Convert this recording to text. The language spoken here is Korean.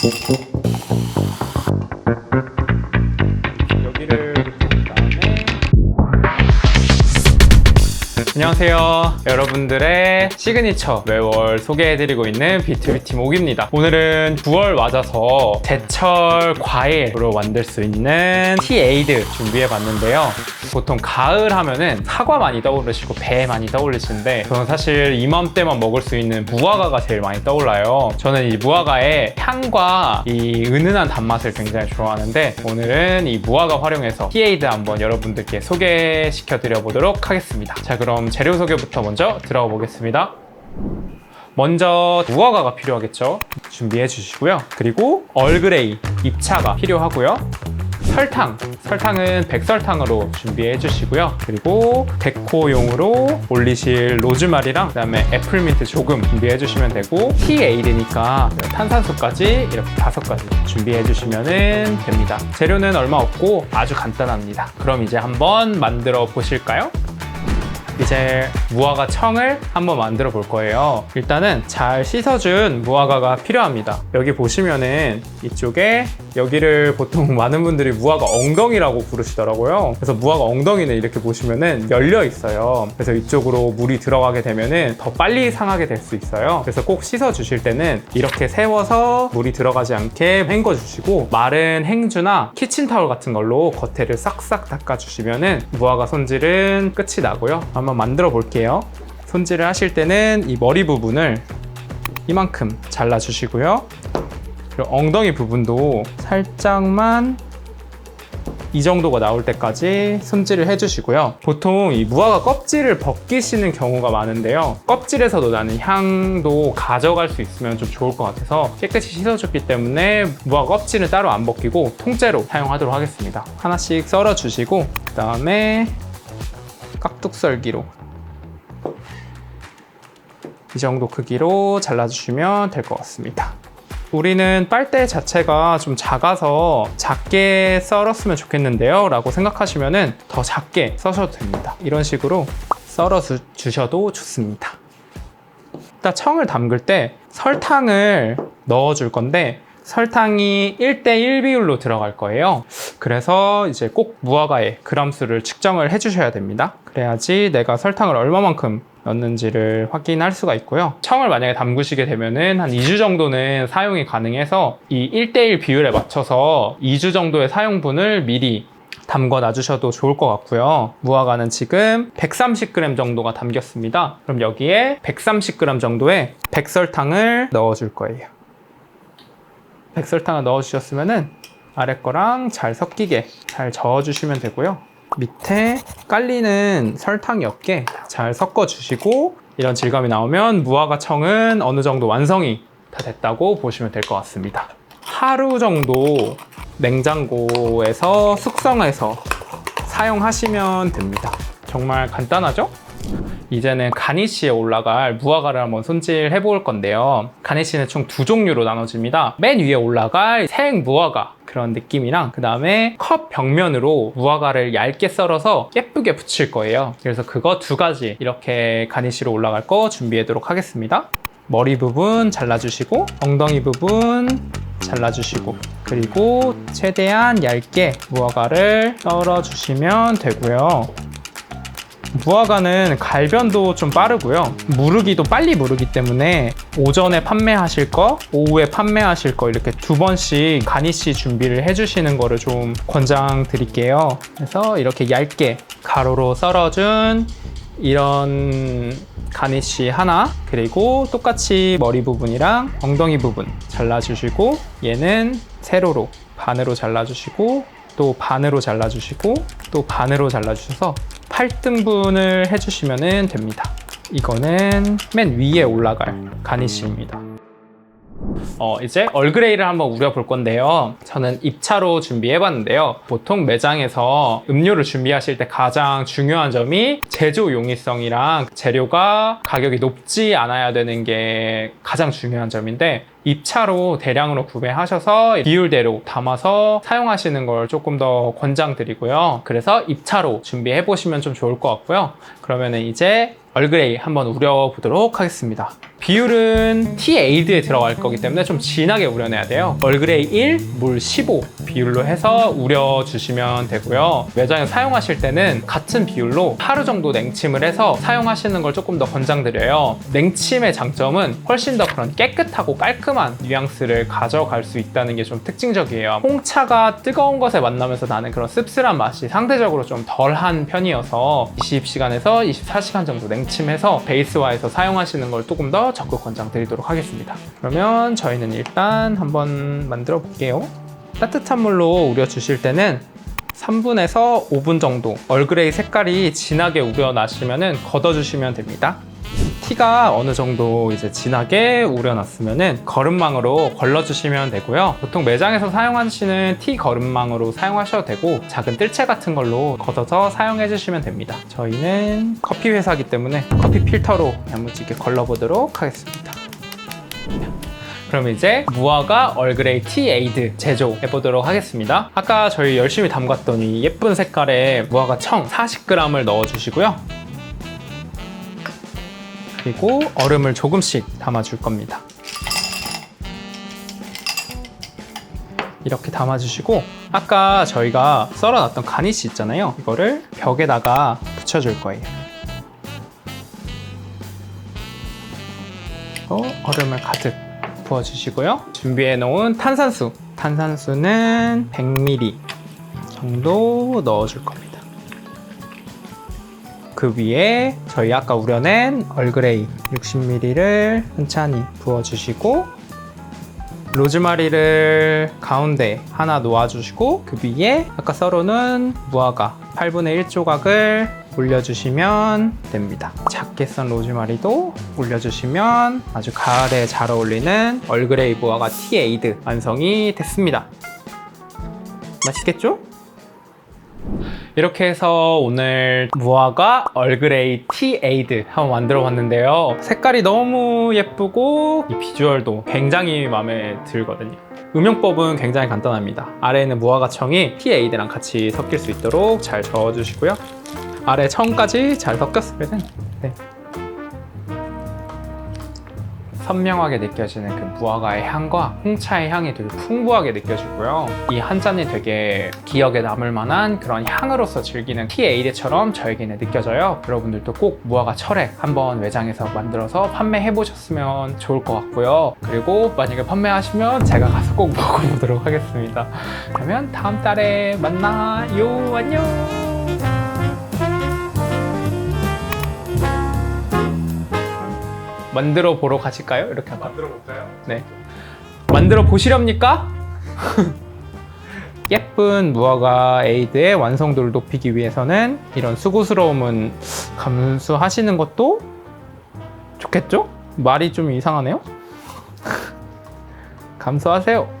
본 다음에 안녕하세요. 여러분들의 시그니처 매월 소개해드리고 있는 비트비티 목입니다. 오늘은 9월 맞아서 제철 과일로 만들 수 있는 티에이드 준비해봤는데요. 보통 가을 하면은 사과 많이 떠오르시고 배 많이 떠올리시는데 저는 사실 이맘때만 먹을 수 있는 무화과가 제일 많이 떠올라요. 저는 이 무화과의 향과 이 은은한 단맛을 굉장히 좋아하는데 오늘은 이 무화과 활용해서 티에이드 한번 여러분들께 소개시켜 드려 보도록 하겠습니다. 자 그럼 재료 소개부터 먼저 들어가 보겠습니다. 먼저 무화과가 필요하겠죠. 준비해 주시고요. 그리고 얼그레이 잎차가 필요하고요. 설탕, 설탕은 백설탕으로 준비해 주시고요. 그리고 데코용으로 올리실 로즈마리랑 그다음에 애플민트 조금 준비해 주시면 되고 티에이드니까 탄산수까지 이렇게 다섯 가지 준비해 주시면 됩니다. 재료는 얼마 없고 아주 간단합니다. 그럼 이제 한번 만들어 보실까요? 이제 무화과 청을 한번 만들어 볼 거예요. 일단은 잘 씻어준 무화과가 필요합니다. 여기 보시면은 이쪽에 여기를 보통 많은 분들이 무화과 엉덩이라고 부르시더라고요. 그래서 무화과 엉덩이는 이렇게 보시면은 열려 있어요. 그래서 이쪽으로 물이 들어가게 되면은 더 빨리 상하게 될 수 있어요. 그래서 꼭 씻어 주실 때는 이렇게 세워서 물이 들어가지 않게 헹궈 주시고 마른 행주나 키친타올 같은 걸로 겉에를 싹싹 닦아 주시면은 무화과 손질은 끝이 나고요. 한번 만들어 볼게요. 손질을 하실 때는 이 머리 부분을 이만큼 잘라 주시고요. 그리고 엉덩이 부분도 살짝만 이 정도가 나올 때까지 손질을 해주시고요. 보통 이 무화과 껍질을 벗기시는 경우가 많은데요. 껍질에서도 나는 향도 가져갈 수 있으면 좀 좋을 것 같아서 깨끗이 씻어줬기 때문에 무화과 껍질은 따로 안 벗기고 통째로 사용하도록 하겠습니다. 하나씩 썰어주시고 그 다음에 깍둑썰기로. 이 정도 크기로 잘라주시면 될 것 같습니다. 우리는 빨대 자체가 좀 작아서 작게 썰었으면 좋겠는데요 라고 생각하시면 더 작게 써셔도 됩니다. 이런 식으로 썰어 주- 주셔도 좋습니다. 일단 청을 담글 때 설탕을 넣어 줄 건데 설탕이 1대1 비율로 들어갈 거예요 그래서 이제 꼭 무화과의 그람수를 측정을 해 주셔야 됩니다 그래야지 내가 설탕을 얼마만큼 넣는지를 확인할 수가 있고요. 청을 만약에 담그시게 되면은 한 2주 정도는 사용이 가능해서 이 1대1 비율에 맞춰서 2주 정도의 사용분을 미리 담궈 놔주셔도 좋을 것 같고요. 무화과는 지금 130g 정도가 담겼습니다. 그럼 여기에 130g 정도의 백설탕을 넣어줄 거예요. 백설탕을 넣어주셨으면은 아래 거랑 잘 섞이게 잘 저어주시면 되고요. 밑에 깔리는 설탕이 없게 잘 섞어주시고 이런 질감이 나오면 무화과 청은 어느 정도 완성이 다 됐다고 보시면 될 것 같습니다. 하루 정도 냉장고에서 숙성해서 사용하시면 됩니다. 정말 간단하죠? 이제는 가니쉬에 올라갈 무화과를 한번 손질해 볼 건데요. 가니쉬는 총 두 종류로 나눠집니다. 맨 위에 올라갈 생 무화과 그런 느낌이랑 그 다음에 컵 벽면으로 무화과를 얇게 썰어서 예쁘게 붙일 거예요. 그래서 그거 두 가지 이렇게 가니쉬로 올라갈 거 준비하도록 하겠습니다. 머리 부분 잘라주시고 엉덩이 부분 잘라주시고 그리고 최대한 얇게 무화과를 썰어주시면 되고요. 무화과는 갈변도 좀 빠르고요. 무르기도 빨리 무르기 때문에 오전에 판매하실 거, 오후에 판매하실 거 이렇게 두 번씩 가니쉬 준비를 해주시는 거를 좀 권장 드릴게요. 그래서 이렇게 얇게 가로로 썰어준 이런 가니쉬 하나 그리고 똑같이 머리 부분이랑 엉덩이 부분 잘라주시고 얘는 세로로 반으로 잘라주시고 또 반으로 잘라주시고 또 반으로 잘라주셔서 8등분을 해주시면 됩니다. 이거는 맨 위에 올라갈 가니쉬입니다. 어, 이제 얼그레이를 한번 우려볼 건데요. 저는 입차로 준비해봤는데요. 보통 매장에서 음료를 준비하실 때 가장 중요한 점이 제조 용이성이랑 재료가 가격이 높지 않아야 되는 게 가장 중요한 점인데 입차로 대량으로 구매하셔서 비율대로 담아서 사용하시는 걸 조금 더 권장드리고요. 그래서 입차로 준비해 보시면 좀 좋을 것 같고요. 그러면은 이제 얼그레이 한번 우려보도록 하겠습니다. 비율은 T8에 들어갈 거기 때문에 좀 진하게 우려내야 돼요. 얼그레이 1, 물 15 비율로 해서 우려주시면 되고요. 매장에 사용하실 때는 같은 비율로 하루 정도 냉침을 해서 사용하시는 걸 조금 더 권장드려요. 냉침의 장점은 훨씬 더 그런 깨끗하고 깔끔한 뉘앙스를 가져갈 수 있다는 게 좀 특징적이에요. 홍차가 뜨거운 것에 만나면서 나는 그런 씁쓸한 맛이 상대적으로 좀 덜한 편이어서 20시간에서 24시간 정도 냉 침해서 베이스화해서 사용하시는 걸 조금 더 적극 권장드리도록 하겠습니다. 그러면 저희는 일단 한번 만들어 볼게요. 따뜻한 물로 우려 주실 때는 3분에서 5분 정도 얼그레이 색깔이 진하게 우려 나시면은 걷어주시면 됩니다. 티가 어느 정도 이제 진하게 우려났으면은 거름망으로 걸러주시면 되고요. 보통 매장에서 사용하시는 티 거름망으로 사용하셔도 되고 작은 뜰채 같은 걸로 걷어서 사용해 주시면 됩니다. 저희는 커피 회사기 때문에 커피 필터로 야무지게 걸러보도록 하겠습니다. 그럼 이제 무화과 얼그레이 티 에이드 제조해 보도록 하겠습니다. 아까 저희 열심히 담갔던 이 예쁜 색깔의 무화과 청 40g을 넣어 주시고요. 그리고 얼음을 조금씩 담아 줄 겁니다. 이렇게 담아 주시고 아까 저희가 썰어 놨던 가니쉬 있잖아요. 이거를 벽에다가 붙여 줄 거예요. 어, 얼음을 가득 부어주시고요. 준비해 놓은 탄산수. 탄산수는 100ml 정도 넣어줄 겁니다. 그 위에 저희 아까 우려낸 얼그레이 60ml를 천천히 부어주시고 로즈마리를 가운데 하나 놓아주시고 그 위에 아까 썰어놓은 무화과 8분의 1 조각을 올려주시면 됩니다. 작게 썬 로즈마리도 올려주시면 아주 가을에 잘 어울리는 얼그레이 무화과 티 에이드 완성이 됐습니다. 맛있겠죠? 이렇게 해서 오늘 무화과 얼그레이 티 에이드 한번 만들어 봤는데요. 색깔이 너무 예쁘고 이 비주얼도 굉장히 마음에 들거든요. 음용법은 굉장히 간단합니다. 아래에는 무화과 청이 티 에이드랑 같이 섞일 수 있도록 잘 저어주시고요. 아래 청까지 잘 섞였으면 네. 선명하게 느껴지는 그 무화과의 향과 홍차의 향이 되게 풍부하게 느껴지고요. 이 한 잔이 되게 기억에 남을 만한 그런 향으로서 즐기는 티 에이드처럼 저에게는 느껴져요. 여러분들도 꼭 무화과 철액 한번 매장에서 만들어서 판매해 보셨으면 좋을 것 같고요. 그리고 만약에 판매하시면 제가 가서 꼭 먹어보도록 하겠습니다. 그러면 다음 달에 만나요. 안녕. 만들어 보러 가실까요? 이렇게 할까? 만들어 볼까요? 네. 만들어 보시렵니까? 예쁜 무화과 에이드의 완성도를 높이기 위해서는 이런 수고스러움은 감수하시는 것도 좋겠죠? 말이 좀 이상하네요? 감수하세요.